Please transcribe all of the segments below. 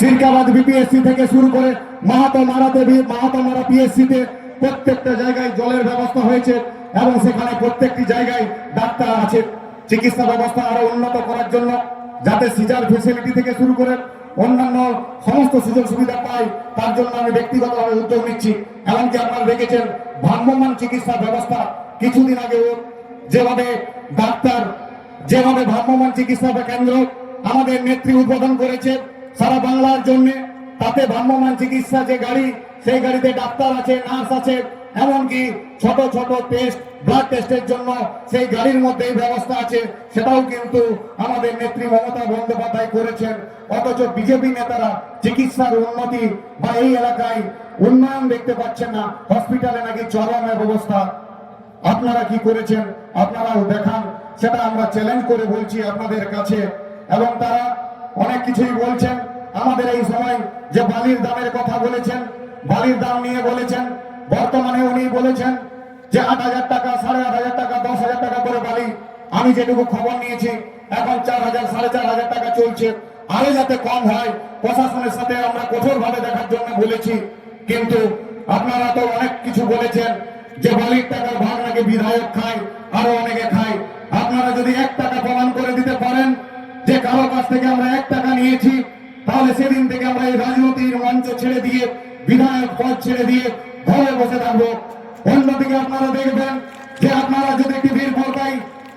Sirkabad BPSC থেকে শুরু করে মাহাতো মারাতে মাহাতো মারা পিএসসি তে প্রত্যেকটা জায়গায় জলের ব্যবস্থা হয়েছে এবং সেখানে প্রত্যেকটি জায়গায় ডাক্তার আছে। চিকিৎসা ব্যবস্থা আরও উন্নত করার জন্য যাতে সিজার ফেসিলিটি থেকে শুরু করে অন্যান্য সমস্ত সুযোগ সুবিধা পাই তার জন্য আমি ব্যক্তিগতভাবে উদ্যোগ নিচ্ছি। এমনকি আপনারা দেখেছেন ভ্রাম্যমান চিকিৎসা ব্যবস্থা কিছুদিন আগে যেভাবে ডাক্তার, যেভাবে ভ্রাম্যমান চিকিৎসা কেন্দ্র আমাদের নেত্রী উদ্বোধন করেছে সারা বাংলার জন্য তাতে ভ্রাম্যমান চিকিৎসা যে গাড়ি, সেই গাড়িতে ডাক্তার আছে, নার্স আছে, এমনকি ছোট ছোট টেস্ট ব্লাড টেস্টের জন্য সেই গাড়ির মধ্যেই ব্যবস্থা আছে, সেটাও কিন্তু আমাদের নেত্রী মমতা বন্দ্যোপাধ্যায় করেছেন। অথচ বিজেপি নেতারা চিকিৎসার উন্নতি বা এই এলাকায় উন্নয়ন দেখতে পাচ্ছেন না হসপিটালে নাকি চরমের ব্যবস্থা আপনারা কি করেছেন? আপনারাও দেখান, সেটা আমরা চ্যালেঞ্জ করে বলছি আপনাদের কাছে। এবং তারা অনেক কিছুই বলছেন। আমাদের এই সময় যে বালির দামের কথা বলেছেন, বালির দাম নিয়ে বলেছেন, বর্তমানে উনি বলেছেন যে আট হাজার টাকা, সাড়ে আট হাজার টাকা, দশ হাজার টাকা করে বালি। আমি যেটুকু খবর নিয়েছি, এখন চার হাজার, সাড়ে চার হাজার টাকা চলছে। আরও যাতে কম হয়, প্রশাসনের সাথে আমরা কঠোর ভাবে দেখার জন্য বলেছি। কিন্তু আপনারা তো অনেক কিছু বলেছেন যে বালির টাকার ভাগ নাকি বিধায়ক খায়, আরও অনেকে খায়। আপনারা যদি এক টাকা প্রমাণ করে দিতে পারেন যে কারও কাছ থেকে আমরা এক টাকা নিয়েছি তাহলে সেদিন থেকে আমরা এই রাজনৈতিক মঞ্চ ছেড়ে দিয়ে, বিধায়ক পদ ছেড়ে দিয়ে ঘরে বসে থাকব। অন্যদিকে আপনারা দেখবেন যে আপনারা যদি টিভির পর্দায়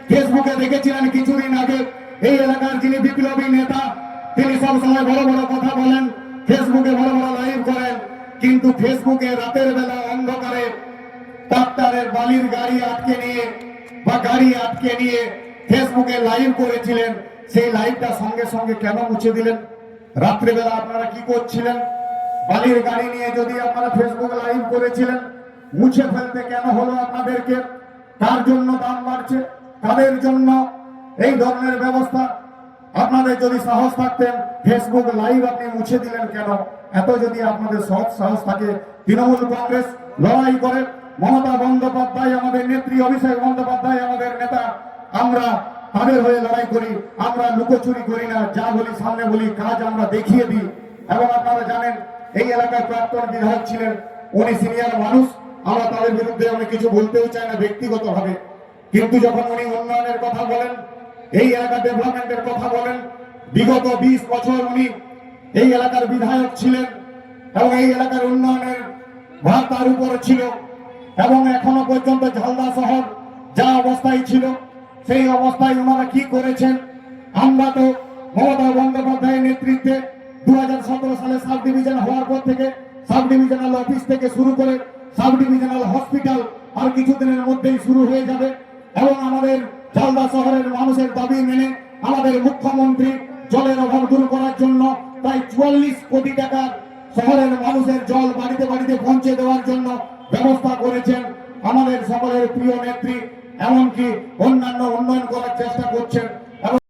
ফেসবুকে দেখেছিলেন কিছুদিন আগে, এই এলাকার যিনি বিপ্লবী নেতা, তিনি সবসময় বড় বড় কথা বলেন, ফেসবুকে বড় বড় লাইভ করেন, কিন্তু ফেসবুকে রাতের বেলা অন্ধকারে ডাক্তারের বালির গাড়ি আটকে নিয়ে বা গাড়ি আটকে নিয়ে ফেসবুকে লাইভ করেছিলেন, সেই লাইভটা সঙ্গে সঙ্গে কেন মুছে দিলেন? রাত্রেবেলা আপনারা কি করছিলেন? বালির গাড়ি নিয়ে যদি আপনারা ফেসবুক লাইভ করেছিলেন, মুছে ফেলতে কেন হলো আপনাদেরকে? তার জন্য দাম বাড়ছে? তাদের জন্য? এই ধরনের ব্যবস্থা। আপনাদের যদি সাহস থাকতেন ফেসবুক লাইভ আপনি মুছে দিলেন কেন? এত যদি আপনাদের সৎ সাহস থাকে, তৃণমূল কংগ্রেস লড়াই করে, মমতা বন্দ্যোপাধ্যায় আমাদের নেত্রী, অভিষেক বন্দ্যোপাধ্যায় আমাদের নেতা, আমরা তাদের হয়ে লড়াই করি, আমরা লুকোচুরি করি না, যা বলি সামনে বলি, কাজ আমরা দেখিয়ে দিই। এবং আপনারা জানেন, এই এলাকায় প্রাক্তন বিধায়ক ছিলেন, উনি সিনিয়র মানুষ, আমরা তাদের বিরুদ্ধে আমি কিছু বলতেও চাই না ব্যক্তিগতভাবে। কিন্তু যখন উনি উন্নয়নের কথা বলেন, এই এলাকা ডেভেলপমেন্টের কথা বলেন, বিগত বিশ বছর উনি এই এলাকার বিধায়ক ছিলেন এবং এই এলাকার উন্নয়নের ভার তার উপরে ছিল। এবং এখনও পর্যন্ত ঝালদা শহর যা অবস্থায় ছিল সেই অবস্থায় ওনারা কি করেছেন? আমরা তো মমতা বন্দ্যোপাধ্যায়ের নেতৃত্বে দু সালে সাব ডিভিশন হওয়ার পর থেকে সাব ডিভিশনাল অফিস থেকে শুরু করে সাব ডিভিশনাল হসপিটাল আর কিছুদিনের মধ্যেই শুরু হয়ে যাবে এবং আমাদের ঝালদা শহরের মানুষের দাবি মেনে আমাদের মুখ্যমন্ত্রী জলের অভাব দূর করার জন্য প্রায় চুয়াল্লিশ কোটি টাকার শহরের মানুষের জল বাড়িতে বাড়িতে পৌঁছে দেওয়ার জন্য ব্যবস্থা করেছেন আমাদের সকলের প্রিয় নেত্রী এমনকি অন্যান্য উন্নয়ন করার চেষ্টা করছেন।